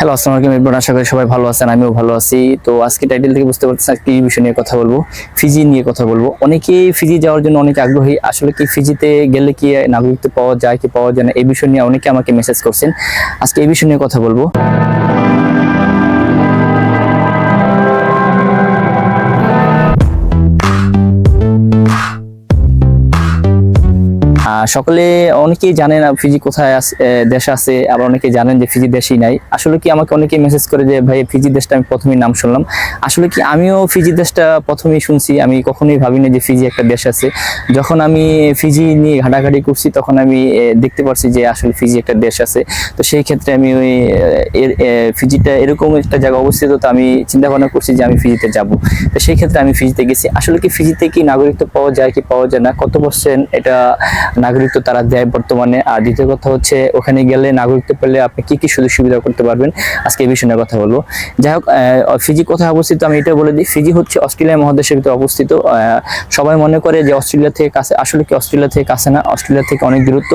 Hello আসসালামু আলাইকুম এরপর আশা করি সবাই ভালো আছেন, আমিও ভালো আছি। তো আজকে টাইটেল থেকে বুঝতে পারছেন এই বিষয় নিয়ে কথা বলব ফিজি নিয়ে কথা বলব। অনেকেই ফিজি যাওয়ার জন্য অনেক আগ্রহী, আসলে কি ফিজিতে গেলে কি নাগরিকত্ব পাওয়া যায়, কি পাওয়া যায় না, এই বিষয় নিয়ে অনেকে আমাকে মেসেজ করছেন। আজকে এই বিষয় নিয়ে কথা বলব। সকলে অনেকেই জানে না ফিজি কোথায় দেশ আছে, আবার অনেকে জানেন যে ফিজি দেশই নাই। আসলে কি আমাকে অনেকে মেসেজ করে যে, ভাই, ফিজি দেশটা আমি প্রথমেই নাম শুনলাম। আসলে কি আমিও ফিজি দেশটা প্রথমেই শুনছি। আমি কখনোই ভাবিনি যে ফিজি একটা দেশ আছে। যখন আমি ফিজি নিয়ে ঘাটাঘাটি করছি, তখন আমি দেখতে পারছি যে আসলে ফিজি একটা দেশ আছে। তো সেই ক্ষেত্রে আমি ওই ফিজিটা এরকম একটা জায়গা অবস্থিত, তো আমি চিন্তা ভাবনা করছি যে আমি ফিজিতে যাব। তো সেই ক্ষেত্রে আমি ফিজিতে গেছি। আসলে কি ফিজিতে কি নাগরিকত্ব পাওয়া যায় কি পাওয়া যায় না? কত পার্সেন্ট এটা নাগরিকত্ব তারা দেয় বর্তমানে। আর দ্বিতীয় কথা হচ্ছে ওখানে গেলে নাগরিকত্ব পেলে আপনি কি কি সুযোগ সুবিধা করতে পারবেন? আজকে এই বিষয়ে কথা বলব। যাই হোক ফিজি কোথায় অবস্থিত আমি এটা বলে দিই। ফিজি হচ্ছে অস্ট্রেলিয়া মহাদেশের ভিতরে অবস্থিত। সবাই মনে করে যে অস্ট্রেলিয়া থেকে কাছে আসলে কি অস্ট্রেলিয়া থেকে কাছে না? অস্ট্রেলিয়া থেকে অনেক দূরত্ব।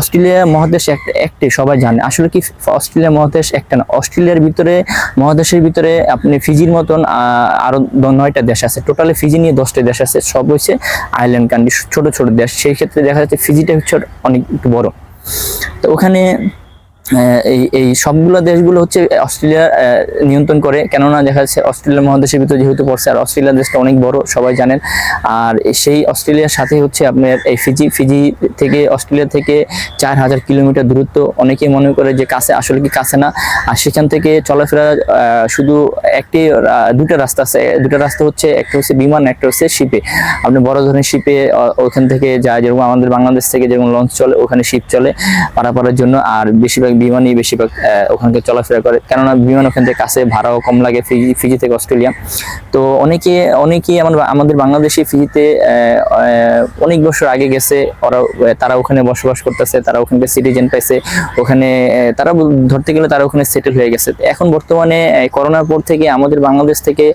অস্ট্রেলিয়া মহাদেশ একটা একটি সবাই জানে। আসলে কি অস্ট্রেলিয়া মহাদেশ একটা না। অস্ট্রেলিয়ার ভিতরে মহাদেশের ভিতরে আপনি ফিজির মতন আহ, আরও নয়টা দেশ আছে। টোটালি ফিজি নিয়ে দশটা দেশ আছে। সব হচ্ছে আইল্যান্ড কান্ট্রি ছোট ছোট দেশ। সেই ক্ষেত্রে দেখা যাচ্ছে ফিজিটা হচ্ছে অনেক একটু বড়। তো ওখানে এই এই সবগুলো দেশগুলো হচ্ছে অস্ট্রেলিয়া নিয়ন্ত্রণ করে। কেননা দেখা যাচ্ছে অস্ট্রেলিয়া মহাদেশের ভিতরে যেহেতু পড়ছে, আর অস্ট্রেলিয়া দেশটা অনেক বড়, সবাই জানেন। আর সেই অস্ট্রেলিয়ার সাথে হচ্ছে আপনার এই ফিজি ফিজি থেকে, অস্ট্রেলিয়া থেকে চার হাজার কিলোমিটার দূরত্ব অনেকেই মনে করে যে কাছে, আসলে কি কাছে না। আর সেখান থেকে চলাফেরা শুধু একটি দুটো রাস্তা আছে। দুটো রাস্তা হচ্ছে, একটা হচ্ছে বিমান, একটা হচ্ছে শিপে। আপনি বড় ধরনের শিপে ওখান থেকে যায় যেরকম আমাদের বাংলাদেশ থেকে যেরকম লঞ্চ চলে, ওখানে শিপ চলে পারাপারের জন্য। আর বেশিরভাগ বিমানই বেশিরভাগ আহ, ওখানে চলাফেরা করে। কেননা বিমান ওখান থেকে কাছে ভাড়াও কম লাগে ফিজি ফিজি থেকে অস্ট্রেলিয়া। তো অনেকে অনেকেই আমার আমাদের বাংলাদেশি ফিজিতে অনেক বছর আগে গেছে ওরা তারা ওখানে বসবাস করতেছে তারা ওখানকার সিটিজেন পাইছে ওখানে তারা ধরতে গেলে তারা ওখানে সেটেল হয়ে গেছে। এখন বর্তমানে করোনার পর থেকে আমাদের বাংলাদেশ থেকে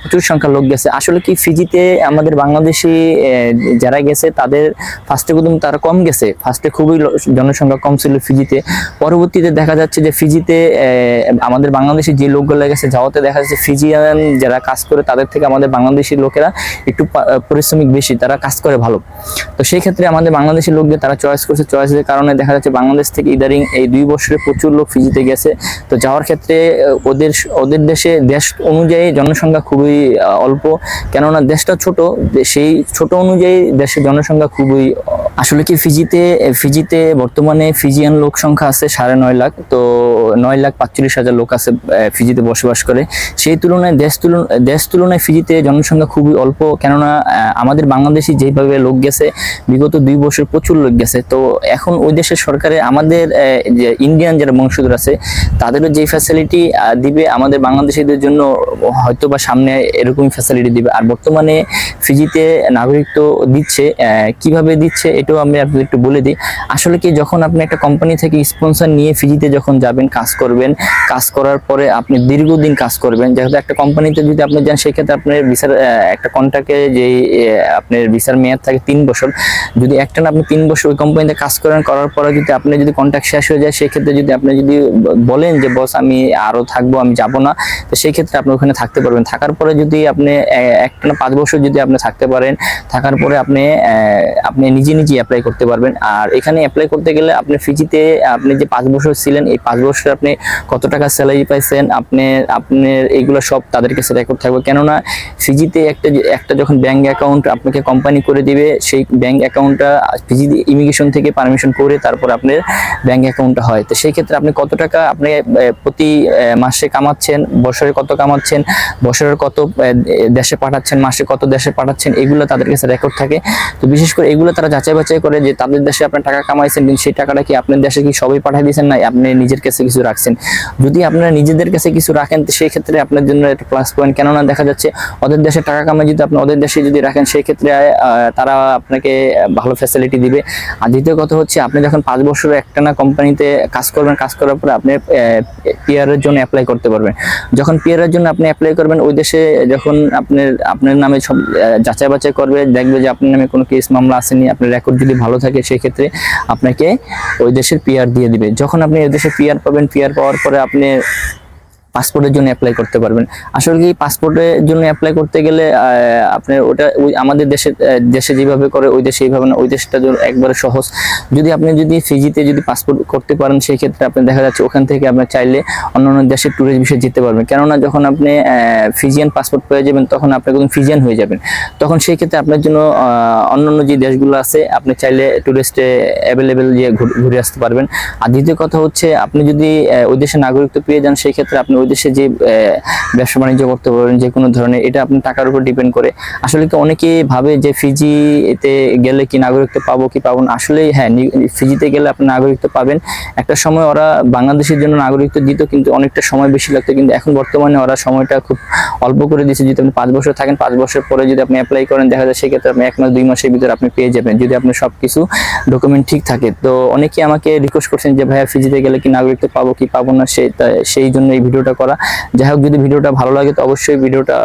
প্রচুর সংখ্যা লোক গেছে। আসলে কি ফিজিতে আমাদের বাংলাদেশি যারা গেছে তাদের ফার্স্টে প্রথম তারা কম গেছে। ফার্স্টে খুবই জনসংখ্যা কম ছিল ফিজিতে। পরবর্তীতে দেখা যাচ্ছে যে ফিজিতে আমাদের বাংলাদেশি যে লোকগুলো গেছে যাওয়াতে দেখা যাচ্ছে ফিজিয়ান যারা কাজ করে তাদের থেকে আমাদের বাংলাদেশি লোকেরা একটু পরিশ্রমিক বেশি, তারা কাজ করে ভালো। তো সেই ক্ষেত্রে আমাদের বাংলাদেশি লোকদের তারা চয়েস করছে। চয়েসের কারণে দেখা যাচ্ছে বাংলাদেশ থেকে ইদারিং এই দুই বছরে প্রচুর লোক ফিজিতে গেছে। তো যাওয়ার ক্ষেত্রে ওদের ওদের দেশে দেশ অনুযায়ী জনসংখ্যা খুবই অল্প। কেননা দেশটা ছোট সেই ছোট অনুযায়ী দেশের জনসংখ্যা খুবই আসলে কি ফিজিতে ফিজিতে বর্তমানে ফিজিয়ান লোক সংখ্যা আছে সাড়ে নয় লাখ, তো নয় লাখ পাঁচচল্লিশ হাজার লোক আছে ফিজিতে বসবাস করে। সেই তুলনায় দেশ তুলন, দেশ তুলনায় ফিজিতে জনসংখ্যা খুবই অল্প, কেননা আমাদের বাংলাদেশি যেভাবে লোক গেছে, বিগত দুই বছর প্রচুর লোক গেছে। তো এখন ওই দেশের সরকারে আমাদের ইন্ডিয়ান যারা বংশধর আছে, তাদেরও যে ফ্যাসিলিটি দিবে, আমাদের বাংলাদেশিদের জন্য হয়তো বা সামনে এরকমই ফ্যাসিলিটি দিবে। আর বর্তমানে ফিজিতে নাগরিকত্ব দিচ্ছে কীভাবে দিচ্ছে এটাও আমি আপনাদের একটু বলে দিই। আসলে কি, যখন আপনি একটা কোম্পানি থেকে স্পন্সর নিয়ে ফিজিতে যখন যাবেন, কাজ করবেন, কাজ করার পরে আপনি দীর্ঘদিন কাজ করবেন, যেহেতু একটা কোম্পানিতে যদি আপনি যান, সেক্ষেত্রে আপনার ভিসার একটা কন্ট্রাক্টে যে আপনার ভিসার মেয়াদ থাকে তিন বছর। যদি একটা না আপনি তিন বছর ওই কোম্পানিতে কাজ করেন, করার পরে যদি আপনি যদি কন্ট্রাক্ট শেষ হয়ে যায়, সেক্ষেত্রে যদি আপনি যদি বলেন যে, বস, আমি আরও থাকব, আমি যাব না, তো সেই ক্ষেত্রে আপনি ওখানে থাকতে পারবেন। থাকার পরে যদি আপনি একটা না পাঁচ বছর যদি আপনি থাকতে পারেন, থাকার পরে আপনি আপনি নিজে নিজে অ্যাপ্লাই করতে পারবেন। আর এখানে অ্যাপ্লাই করতে গেলে আপনি ফিজিতে, আপনি যে পাঁচ বছর ছিলেন, এই পাঁচ বছর আপনি কত টাকা স্যালারি পাইছেন, আপনি আপনার এগুলো সব তাদের কাছে রেকর্ড থাকবে। কেননা ফিজিতে একটা একটা যখন ব্যাংক অ্যাকাউন্ট আপনাকে কোম্পানি করে দিবে, সেই ব্যাংক অ্যাকাউন্টটা ফিজি ইমিগ্রেশন থেকে পারমিশন করে তারপর আপনার ব্যাংক অ্যাকাউন্টটা হয়। তো সেই ক্ষেত্রে আপনি কত টাকা, আপনি প্রতি মাসে কামাচ্ছেন, বছরে কত কামাচ্ছেন, বছরের কত দেশে পাঠাচ্ছেন, মাসে কত দেশে পাঠাচ্ছেন, এগুলো তাদের কাছে রেকর্ড থাকে। তো বিশেষ করে এগুলো তারা যাচাই বাছাই করে যে তাদের দেশে আপনার টাকা কামাইছেন, কিন্তু সেই টাকাটা কি আপনার দেশে কি সবাই পাঠিয়ে দিয়েছেন না আপনি নিজের কাছে কিছু রাখছেন? যদি আপনারা নিজেদের কাছে কিছু রাখেন সেই ক্ষেত্রে আপনার জন্য একটা প্লাস পয়েন্ট কেননা দেখা যাচ্ছে ওদের দেশে টাকা কামাই যদি আপনি ওদের দেশে যদি রাখেন, সেই ক্ষেত্রে তারা আপনাকে ভালো ফ্যাসিলিটি দিবে। আর দ্বিতীয় কথা হচ্ছে, আপনি যখন পাঁচ বছর একটানা কোম্পানিতে কাজ করবেন, কাজ করার পরে আপনি পিয়ারের জন্য অ্যাপ্লাই করতে পারবেন। যখন পিয়ারের জন্য আপনি অ্যাপ্লাই করবেন, ওই দেশে যখন আপনার আপনার নামে সব যাচাই বাছাই করবে, দেখবে যে আপনার নামে কোনো কেস মামলা আসেনি, আপনার রেকর্ড যদি ভালো থাকে, সেক্ষেত্রে আপনাকে ওই দেশের পিয়ার দিয়ে দিবে। যখন আপনি ওই দেশের পিয়ার পাবেন পিয়ার পাওয়ার পরে আপনি পাসপোর্টের জন্য অ্যাপ্লাই করতে পারবেন। আসলে কি পাসপোর্টের জন্য অ্যাপ্লাই করতে গেলে আপনার ওটা ওই আমাদের দেশে দেশে যেভাবে করে, ওই দেশে এইভাবে না, ওই দেশটা একবারে সহজ। যদি আপনি যদি ফিজিতে যদি পাসপোর্ট করতে পারেন সেই ক্ষেত্রে আপনি দেখা যাচ্ছে ওখান থেকে আপনি চাইলে অন্যান্য দেশের ট্যুরিস্ট বিষয়ে যেতে পারবেন। কেননা যখন আপনি ফিজিয়ান পাসপোর্ট পেয়ে যাবেন, তখন আপনি একদম ফিজিয়ান হয়ে যাবেন। তখন সেই ক্ষেত্রে আপনার জন্য অন্যান্য যে দেশগুলো আছে, আপনি চাইলে ট্যুরিস্টে অ্যাভেলেবেল যে ঘুরে আসতে পারবেন। আর দ্বিতীয় কথা হচ্ছে, আপনি যদি ওই দেশের নাগরিকত্ব পেয়ে যান সেই ক্ষেত্রে আপনি ওই দেশে যে ব্যবসা বাণিজ্য করতে পারবেন যে কোনো ধরনের, এটা আপনার টাকার উপর ডিপেন্ড করে। আসলে কি অনেকে ভাবে যে ফিজি এতে গেলে কি নাগরিকত্ব পাবো কি পাবো না? আসলে হ্যাঁ ফিজিতে গেলে আপনি নাগরিকত্ব পাবেন। একটা সময় ওরা বাংলাদেশের জন্য নাগরিকত্ব দিত, কিন্তু অনেকটা সময় বেশি লাগতো। কিন্তু এখন বর্তমানে ওরা সময়টা খুব অল্প করে দিয়েছে। যদি আপনি পাঁচ বছর থাকেন, পাঁচ বছর পরে যদি আপনি অ্যাপ্লাই করেন, দেখা যায় সেক্ষেত্রে আপনি এক মাস, দুই মাসের ভিতরে আপনি পেয়ে যাবেন, যদি আপনার সবকিছু ডকুমেন্ট ঠিক থাকে। তো অনেকে আমাকে রিকোয়েস্ট করছেন যে, ভাইয়া, ফিজিতে গেলে কি নাগরিকত্ব পাবো কি পাবো না? সেই সেই জন্য এই ভিডিওটা করা। যাই হোক, যদি ভিডিওটা ভালো লাগে তো অবশ্যই ভিডিওটা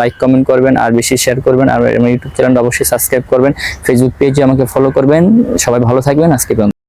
লাইক কমেন্ট করবেন আর বেশি শেয়ার করবেন আর আমার ইউটিউব চ্যানেলটা অবশ্যই সাবস্ক্রাইব করবেন। ফেসবুক পেজে আমাকে ফলো করবেন। সবাই ভালো থাকবেন। আজকে।